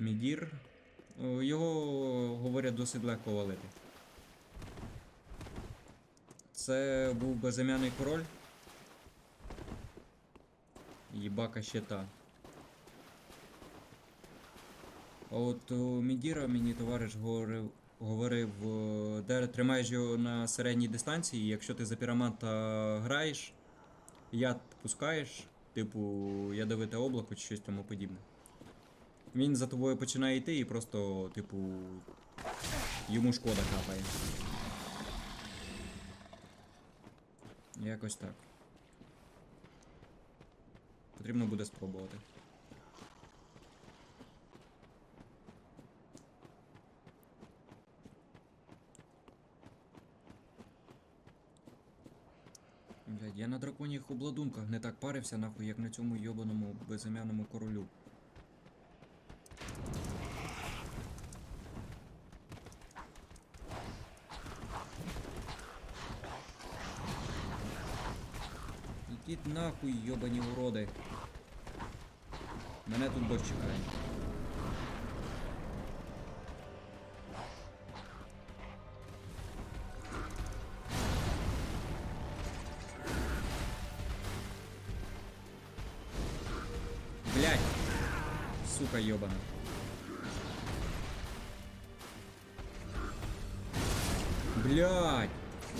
Мідір. Його, говорять, досить легко валити. Це був безім'яний король. Їбака ще та. А от у Мідіра мені товариш говорив, говорив, де тримаєш його на середній дистанції, якщо ти за піраманта граєш, яд пускаєш, типу ядовите облако чи щось тому подібне. Він за тобою починає йти і просто, типу, йому шкода капає. Якось так. Потрібно буде спробувати. Блядь, я на драконіх обладунках не так парився, нахуй, як на цьому йобаному безім'яному королю. Ідіть нахуй, йобані уроди. Мене тут бос чекає. Блять! Сука йобана. Блять!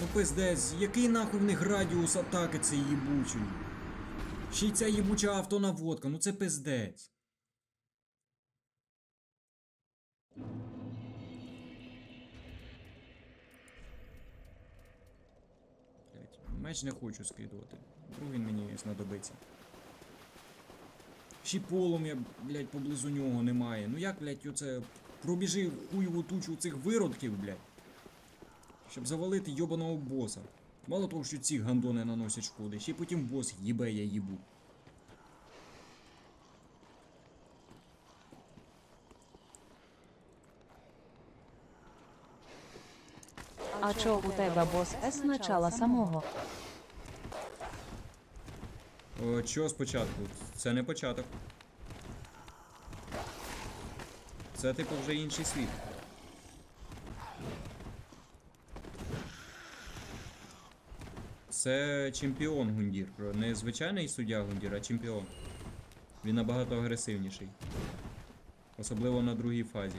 Ну пиздець, який нахуй в них радіус атаки цей їбучий? Ще й ця їбуча автонаводка, ну це пиздець. Меч не хочу скидувати. Другий мені знадобиться. Ще полум'я, блять, поблизу нього немає. Ну як, блять, оце пробіжи хуєву тучу цих виродків, блять. Щоб завалити йобаного боса. Мало того, що ці гандони наносять шкоди, ще й потім бос їбе я їбу. А чо у тебе бос С начала самого? О, що спочатку? Це не початок. Це типу вже інший світ. Це чемпіон Гундір. Не звичайний суддя Гундір, а чемпіон. Він набагато агресивніший. Особливо на другій фазі.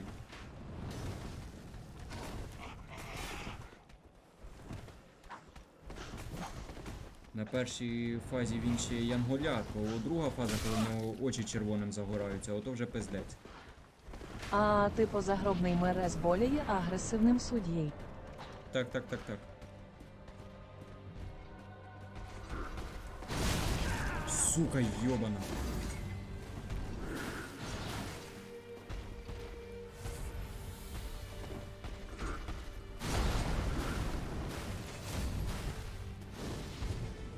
На першій фазі він ще янголяк, а друга фаза, коли в нього очі червоним загораються, ото вже пиздець. А ти позагробний мерез боліє агресивним суддєй. Так, так, так, так. Сука, йобана.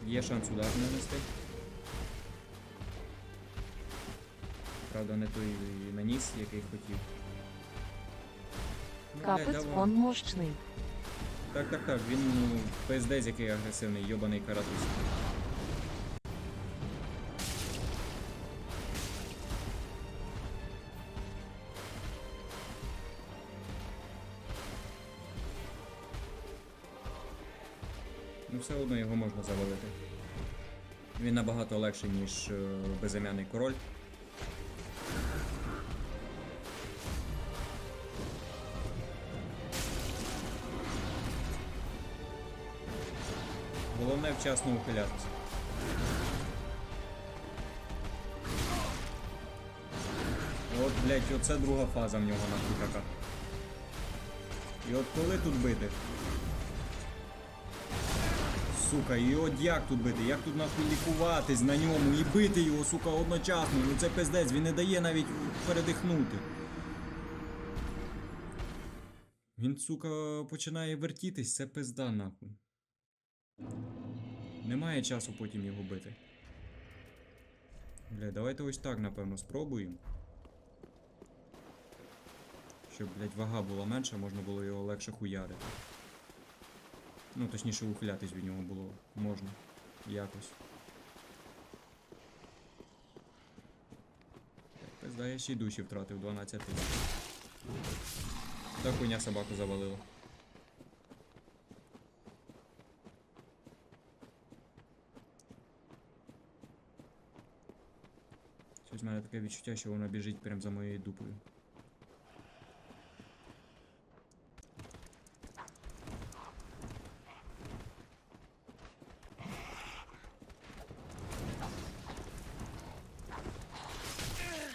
Є шанс удар нанести. Правда, не той наніс, який хотів. Ну, Капець он мощний. Так, так, так, він ну, пиздець який агресивний, йобаний каратусь. Ну, все одно його можна завалити. Він набагато легший, ніж е, безім'яний король. Головне вчасно ухилятися. От, блять, оце друга фаза в нього нахуй така. І от коли тут бити? Сука, і от як тут бити? Як тут нахуй лікуватись на ньому і бити його, сука, одночасно? Ну це пиздець, він не дає навіть передихнути. Він, сука, починає вертітись, це пизда нахуй. Немає часу потім його бити. Бля, давайте ось так, напевно, спробуємо. Щоб, блядь, вага була менша, можна було його легше хуярити. Ну, точніше, ухилятись від нього було можна. Якось. Пизда, я ще й душі втратив 12 тисяч. Та хуйня собаку завалила. Щось в мене таке відчуття, що вона біжить прямо за моєю дупою.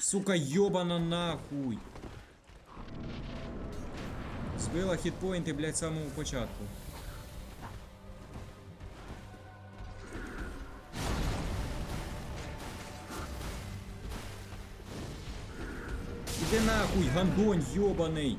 Сука, ёбана нахуй. Збила хітпоінти, блядь, з самого початку. Іди нахуй, гандонь ёбаний.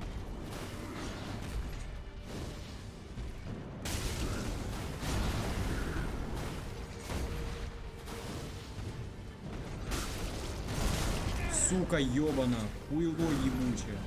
Сука ёбана, хуйло ебучее.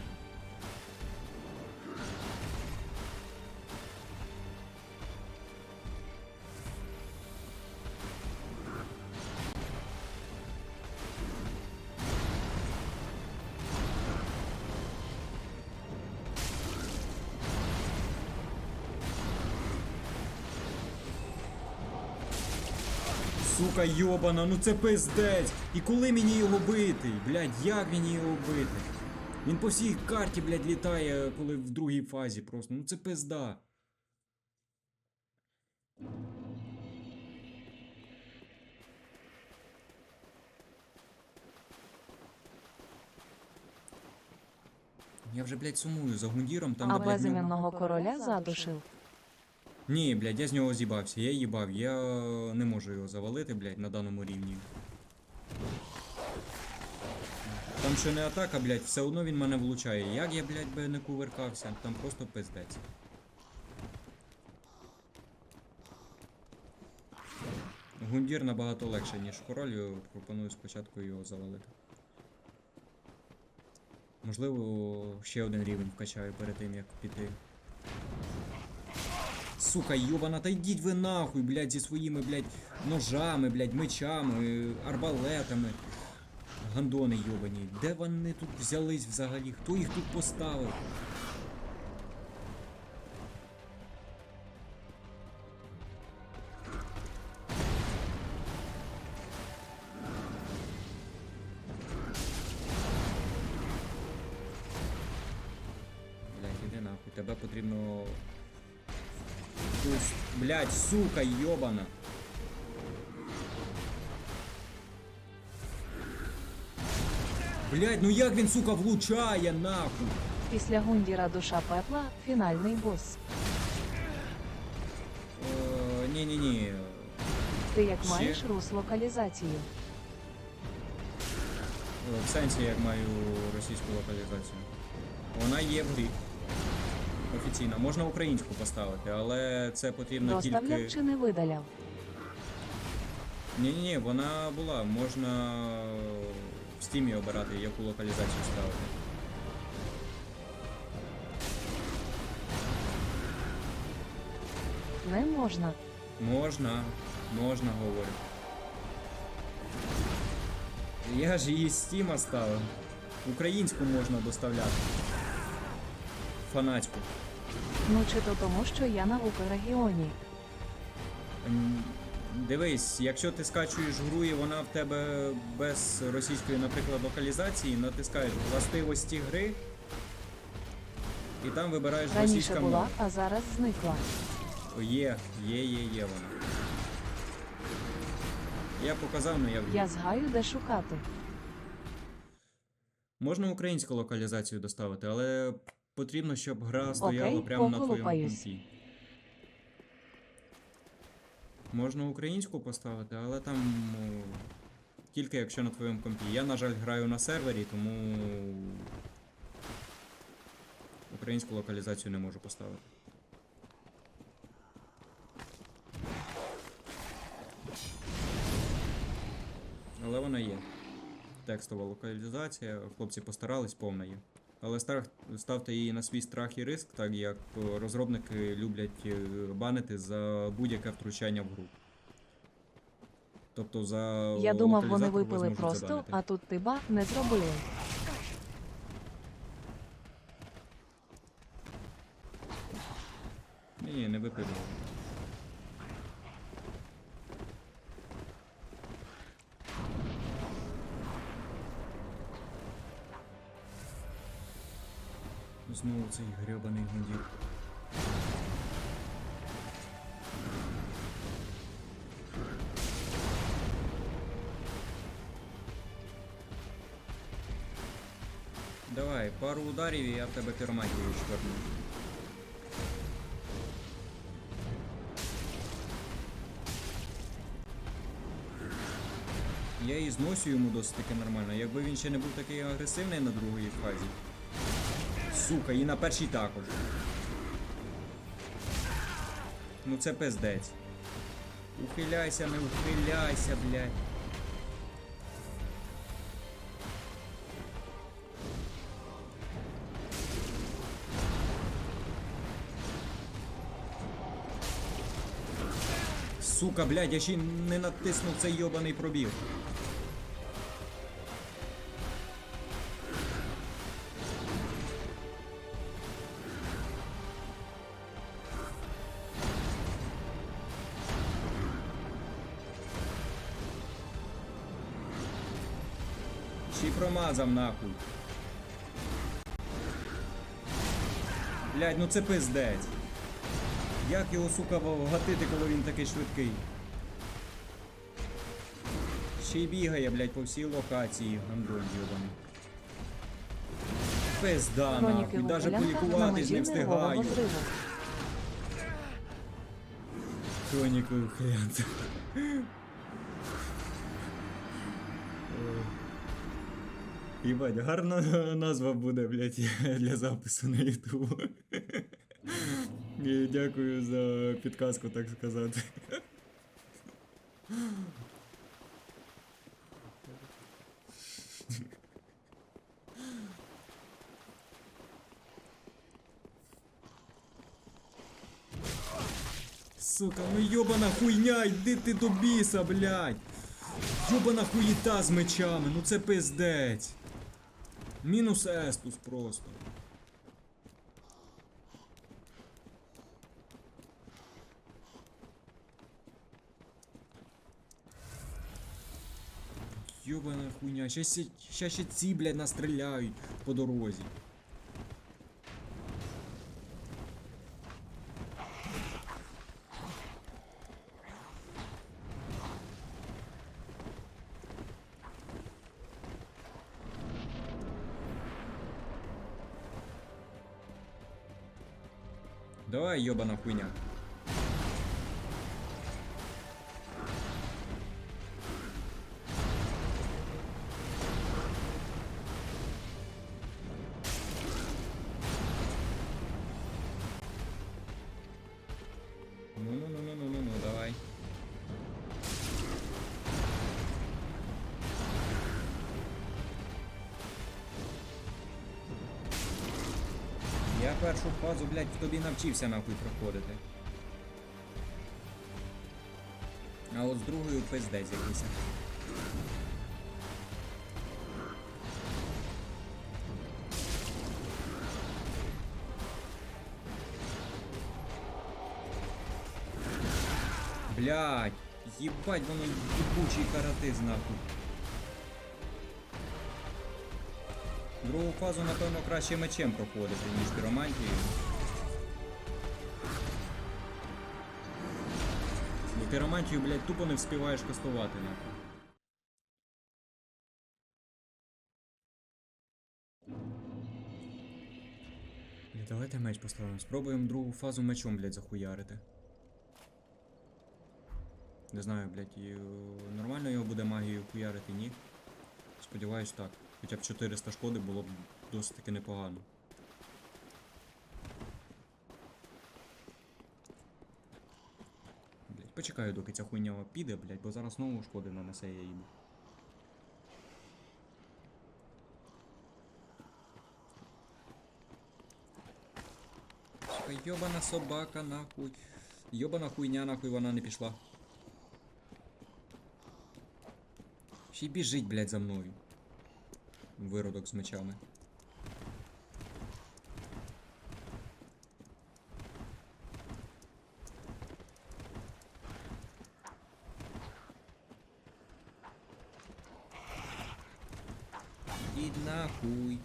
Сука йобана, ну це пиздець. І коли мені його бити? Блядь, як мені його бити? Він по всій карті, блядь, літає, коли в другій фазі просто. Ну це пизда. Я вже, блядь, сумую за гундіром, там а безіменного короля задушив. Ні, блядь, я з нього з'їбався. Я їбав, я не можу його завалити, блядь, на даному рівні. Там ще не атака, блядь, все одно він мене влучає. Як я, блядь, би не кувиркався, там просто пиздець. Гундір набагато легше, ніж король, пропоную спочатку його завалити. Можливо, ще один рівень вкачаю перед тим, як піти. Сука, йобана, та йдіть ви нахуй, блядь, зі своїми, блядь, ножами, блядь, мечами, арбалетами. Гандони йобані. Де вони тут взялись взагалі? Хто їх тут поставив? Сука, ёбана. Блядь, ну як він, сука, влучає, нахуй. Після Гундіра душа пепла фінальний бос. Е, Ні-ні-ні. Ти як Ще? маєш рус локалізацію. Е, В сенсі, як маю російську локалізацію. Вона є в грі. Офіційно. Можна українську поставити, але це потрібно Доставляв тільки. чи не видаляв? Ні, ні, ні, вона була. Можна в стімі обирати, яку локалізацію ставити. Не можна. Можна, можна, говорю. Я ж її з Стіма ставив. Українську можна доставляти. Фанатську. Ну чи то тому, що я на Укррегіоні. М, Дивись, якщо ти скачуєш гру і вона в тебе без російської, наприклад, локалізації, натискаєш властивості гри. І там вибираєш Раніше російська була, мова. а зараз зникла. Є, є, є, є вона. Я показав, але я в Я згаю, де шукати. Можна українську локалізацію доставити, але потрібно, щоб гра стояла Окей, прямо на твоєму компі. Можна українську поставити, але там ну, тільки якщо на твоєму компі. Я, на жаль, граю на сервері, тому українську локалізацію не можу поставити. Але вона є. Текстова локалізація, хлопці постарались, повна є але ставте її на свій страх і риск, так як е, розробники люблять е, банити за будь-яке втручання в гру. Тобто за е, Я думав, вони випили просто, заданити. а тут ти ба не зробили. Ні, не випили. Знову цей гребаний гундір. Давай, пару ударів і я в тебе піроматію швирну. Я і зносю йому досить таки нормально. Якби він ще не був такий агресивний на другій фазі. Сука, і на першій також. Ну це пиздець. Ухиляйся, не ухиляйся, блядь. Сука, блядь, я ще й не натиснув цей йобаний пробіг. Промазав нахуй. Блядь, ну це пиздець. Як його, сука, вгатити, коли він такий швидкий? Ще й бігає, блядь, по всій локації, гандон йобаний. Пизда, нахуй, даже полікуватись не встигаю. зриву. Хроніки Єбать, гарна назва буде, блядь, для запису на Ютуб. І Дякую за підказку, так сказати. Сука, ну йобана хуйня, йди ти до біса, блядь. Йобана хуїта з мечами, ну це пиздець. Мінус естус просто. Йобана хуйня, ще ще- ще ці, блядь, настріляють по дорозі. Давай, йобана хуйня. Блядь, тобі навчився нахуй проходити. А от з другою пиздець якийсь. Блядь, їбать воно ебучий каратиз нахуй. Другу фазу, напевно, краще мечем проходити, ніж піромантією. Піромантію, блядь, тупо не вспіваєш кастувати, нахуй. Давайте меч поставимо. Спробуємо другу фазу мечом, блядь, захуярити. Не знаю, блядь, і, е, нормально його буде магією хуярити, ні. Сподіваюсь так. Хоча б 400 шкоди було б досить таки непогано. Блять, почекаю, доки ця хуйня піде, блять, бо зараз знову шкоди нанесе я їм. Сука, йобана собака, нахуй. Йобана хуйня, нахуй вона не пішла. Ще й біжить, блядь, за мною. Виродок з мечами. Ідіть нахуй.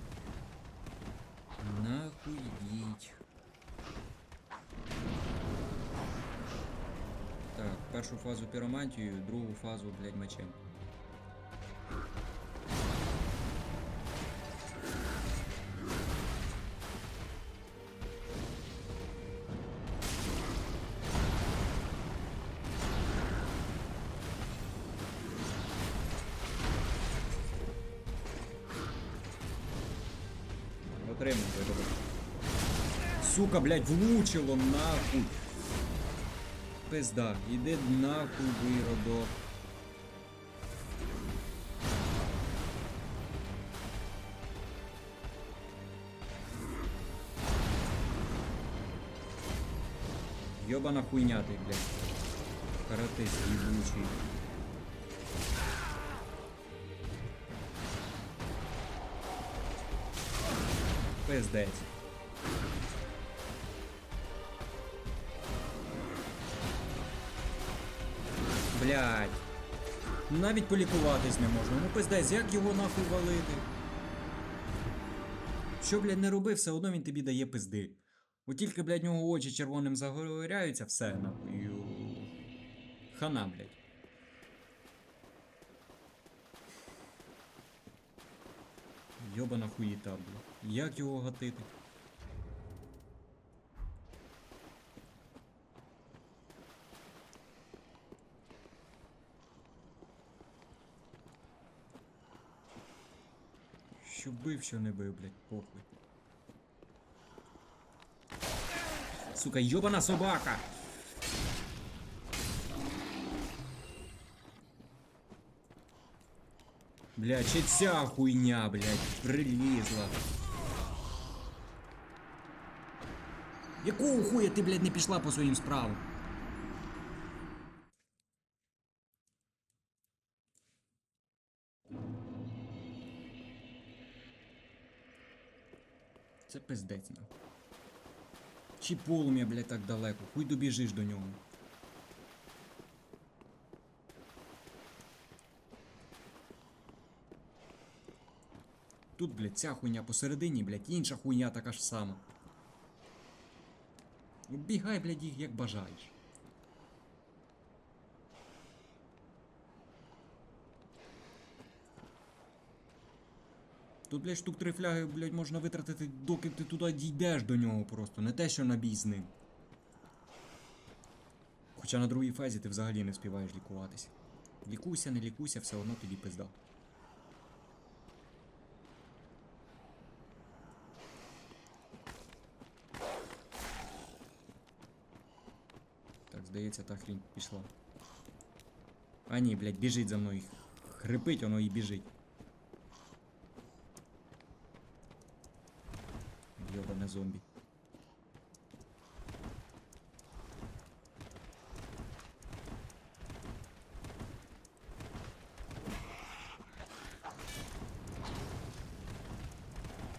Нахуй йдіть. Так, першу фазу піромантію, другу фазу, блядь, мечем. Отримуй, добре. Сука, блядь, влучило нахуй. Пизда, іди нахуй, виродок. Йобана хуйня ти, блядь. Каратист ебучий. Пиздець. Блядь. Навіть полікуватись не можна. Ну пиздець, як його нахуй валити? Що, блядь, не роби, все одно він тобі дає пизди. От тільки, блядь, нього очі червоним загоряються, все нахуй. Хана, блядь. Йобана хуїта, блядь. Як його гатити? Що бив, що не бив, блядь, похуй. Сука, йобана собака! Блядь, ще ця хуйня, блядь, прилізла. Якого хуя ти, блядь, не пішла по своїм справам? Пиздець, на. Чи полум'я, блядь, так далеко? Хуй добіжиш до нього. Тут, блядь, ця хуйня посередині, блядь, інша хуйня така ж сама. Бігай, блядь, їх як бажаєш. Тут, блядь, штук три фляги, блядь, можна витратити, доки ти туди дійдеш до нього просто, не те, що на бій з ним. Хоча на другій фазі ти взагалі не встигаєш лікуватися. Лікуйся, не лікуйся, все одно тобі пизда. Так, здається, та хрінь пішла. А ні, блядь, біжить за мною. Хрипить воно і біжить. Йобане зомбі.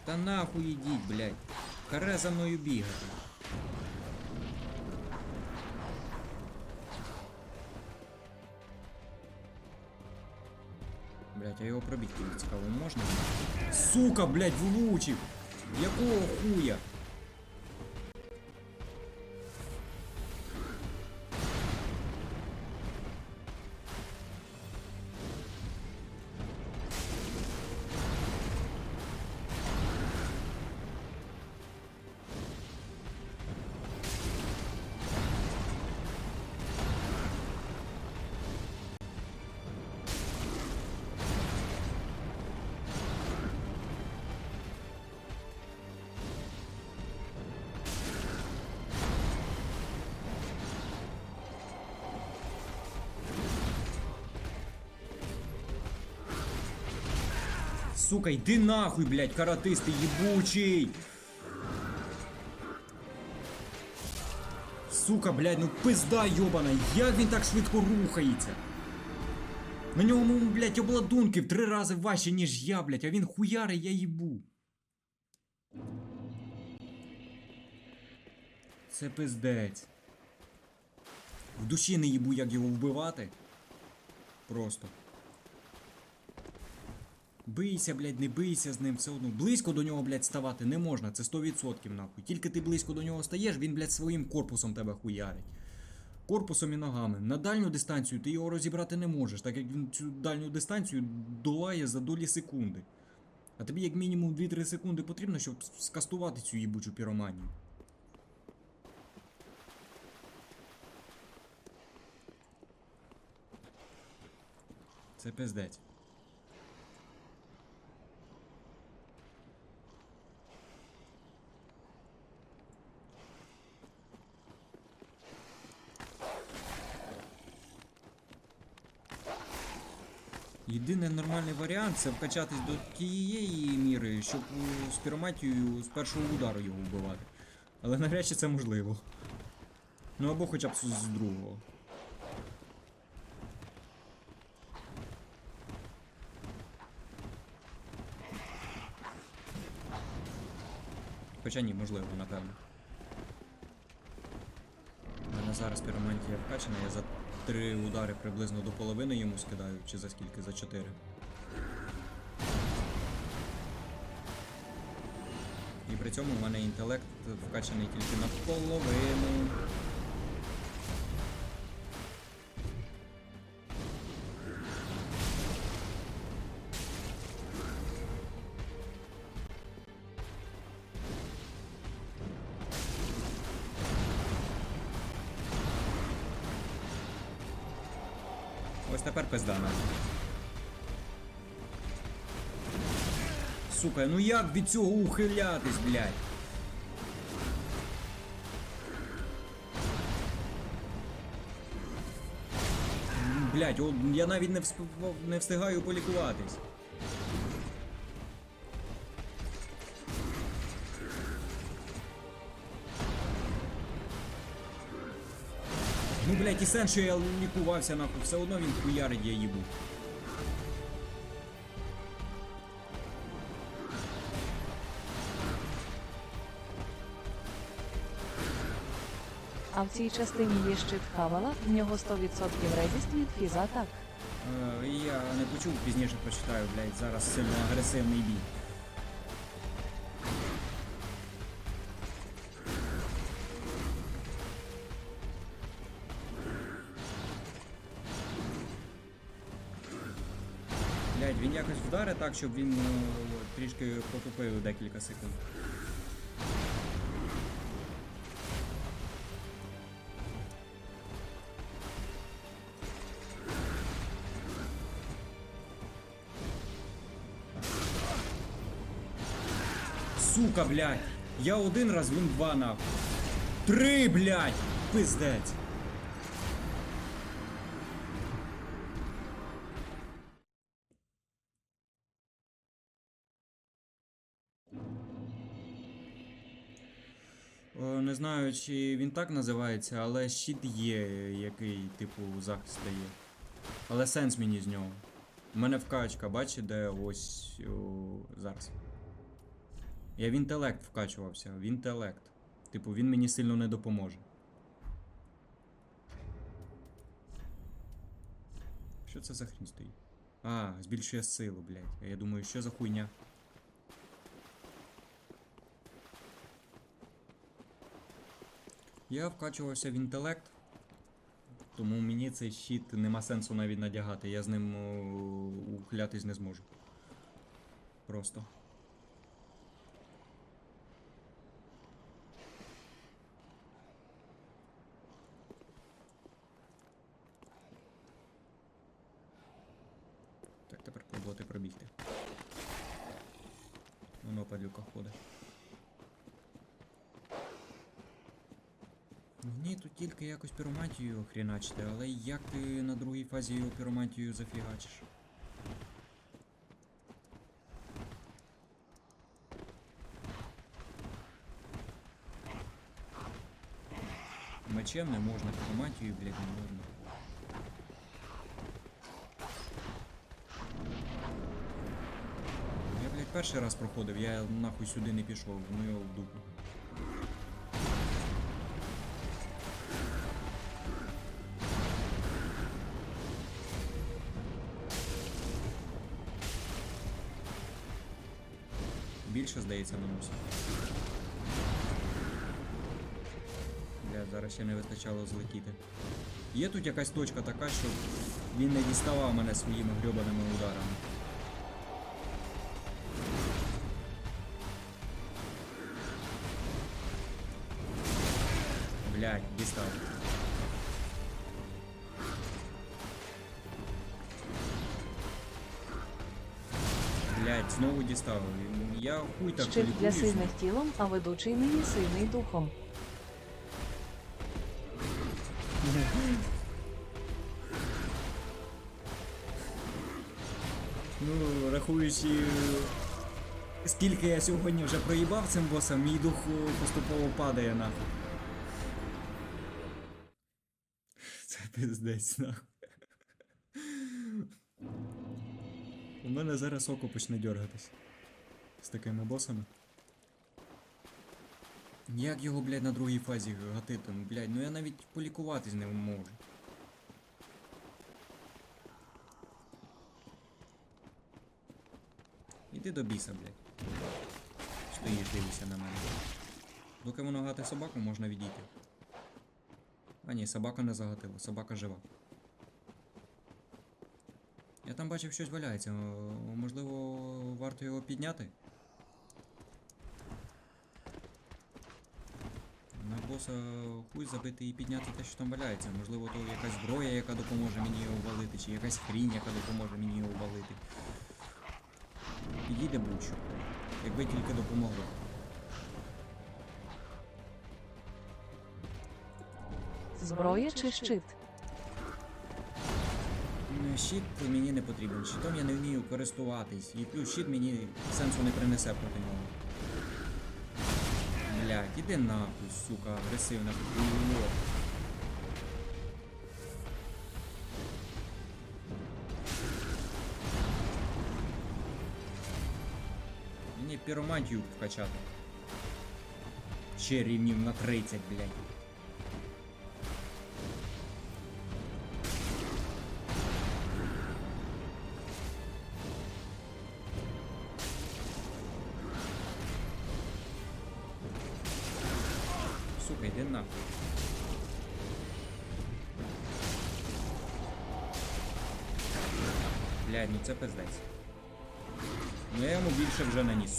Та нахуй ідіть, блядь. Харе за мною бігати. Блять, а його пробити цікаво можна? Сука, блять, влучив! Якого хуя? Сука, йди нахуй, блядь, каратист ти єбучий! Сука, блядь, ну пизда йобана, як він так швидко рухається? На ньому, блядь, обладунки в три рази важче, ніж я, блядь, а він хуяри, я їбу. Це пиздець. В душі не їбу, як його вбивати. Просто. Бийся, блядь, не бийся з ним все одно. Близько до нього, блядь, ставати не можна, це 100% нахуй. Тільки ти близько до нього стаєш, він, блядь, своїм корпусом тебе хуярить. Корпусом і ногами. На дальню дистанцію ти його розібрати не можеш, так як він цю дальню дистанцію долає за долі секунди. А тобі як мінімум 2-3 секунди потрібно, щоб скастувати цю їбучу піроманію. Це пиздець. Єдиний нормальний варіант це вкачатись до тієї міри, щоб е, з піроматією з першого удару його вбивати. Але навряд чи це можливо. Ну або хоча б з другого. Хоча ні, можливо, напевно. У мене зараз піромантія вкачана, я за три удари приблизно до половини йому скидаю, чи за скільки? За чотири. І при цьому в мене інтелект вкачаний тільки на половину. Пизда нам. Сука, ну як від цього ухилятись, блядь? Блять, я навіть не встигаю полікуватись. Блядь, і сен, що я лікувався, нахуй, все одно він хуярить, я їбу. А в цій частині є щит Хавала, в нього 100% резист від фізатак. Е, я не почув, пізніше прочитаю, блядь, зараз сильно агресивний бій. Так, щоб він ну, трішки протупив декілька секунд. Сука, блядь! Я один раз, він два нахуй. Три, блядь! Пиздець. Не знаю, чи він так називається, але щит є, який, типу, захист дає. Але сенс мені з нього. У мене вкачка, бачите, де ось о, зараз. Я в інтелект вкачувався, в інтелект. Типу, він мені сильно не допоможе. Що це за хрінь стоїть? А, збільшує силу, блядь. Я думаю, що за хуйня? Я вкачувався в інтелект, тому мені цей щит нема сенсу навіть надягати. Я з ним о, ухилятись не зможу. Просто. Так, тепер пробувати пробігти. Воно падлюка ходить. Ні, тут тільки якось піромантію хріначити, але як ти на другій фазі його піромантію зафігачиш? Мечем не можна, піромантію, блядь, не можна. Я, блядь, перший раз проходив, я нахуй сюди не пішов, ну його в. Більше, здається, наносить. Бля, зараз ще не вистачало злетіти. Є тут якась точка така, щоб він не діставав мене своїми грьобаними ударами. Блядь, дістав. Блядь, знову дістав. Я хуй так Щит для лікуюсь. сильних тілом, а ведучий нині сильний духом. Ну, рахуючи, скільки я сьогодні вже проїбав цим босом, мій дух поступово падає нахуй. Це пиздець нахуй. У мене зараз око почне дергатись. З такими босами. Як його, блядь, на другій фазі гатити? Ну, блядь, ну я навіть полікуватись не можу. Іди до біса, блядь. Стоїш, дивишся на мене. Доки воно гати собаку, можна відійти. А ні, собака не загатила, собака жива. Я там бачив щось валяється. Можливо, варто його підняти? На боса хуй забити і підняти те, що там валяється. Можливо, то якась зброя, яка допоможе мені його валити, чи якась хрінь, яка допоможе мені його валити. Підійде будь-що. Якби тільки допомогло. Зброя чи щит? Ну, Щит мені не потрібен. Щитом я не вмію користуватись. І плюс щит мені сенсу не принесе проти нього. Блять, іди нахуй, сука, агресивна хуйло. Мені піромантію вкачати. Ще рівнів на 30, блядь.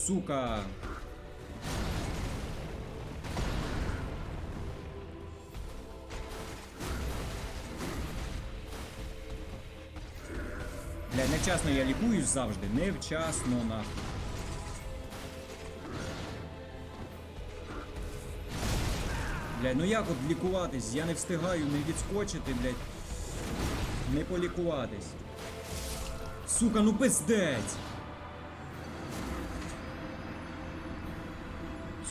Сука! Блядь, невчасно я лікуюсь завжди. Невчасно нахуй. Блядь, ну як от лікуватись? Я не встигаю не відскочити, блядь. Не полікуватись. Сука, ну пиздець!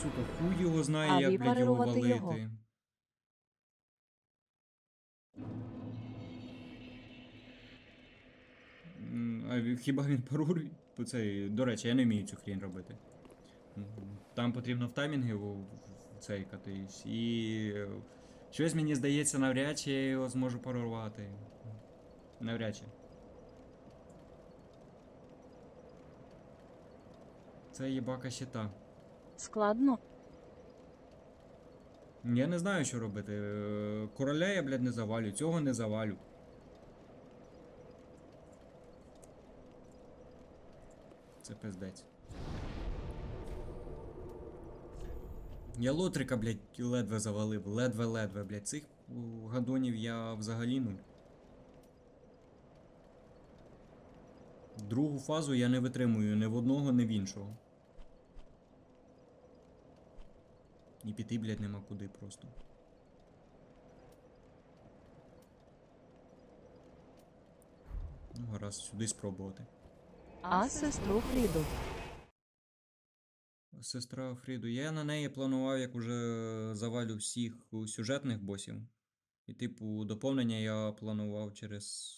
Сука, хуй його знає, А як, блядь, його випарувати валити. його? М, А ві- хіба він парує? То це, до речі, я не вмію цю хрінь робити. М, Там потрібно в таймінги в- в- цейкатись. І е, щось мені здається, навряд чи я його зможу парувати. Навряд чи. Це їбака щита. Складно. Я не знаю, що робити. Е, Короля я, блядь, не завалю, цього не завалю. Це пиздець. Я лотрика, блядь, ледве завалив. Ледве-ледве, блядь. Цих гадонів я взагалі нуль. Другу фазу я не витримую ні в одного, ні в іншого. І піти, блядь, нема куди просто. Ну, гаразд, сюди спробувати. А сестру Фріду. Сестра Фріду. Я на неї планував, як уже завалю всіх сюжетних босів. І, типу, доповнення я планував через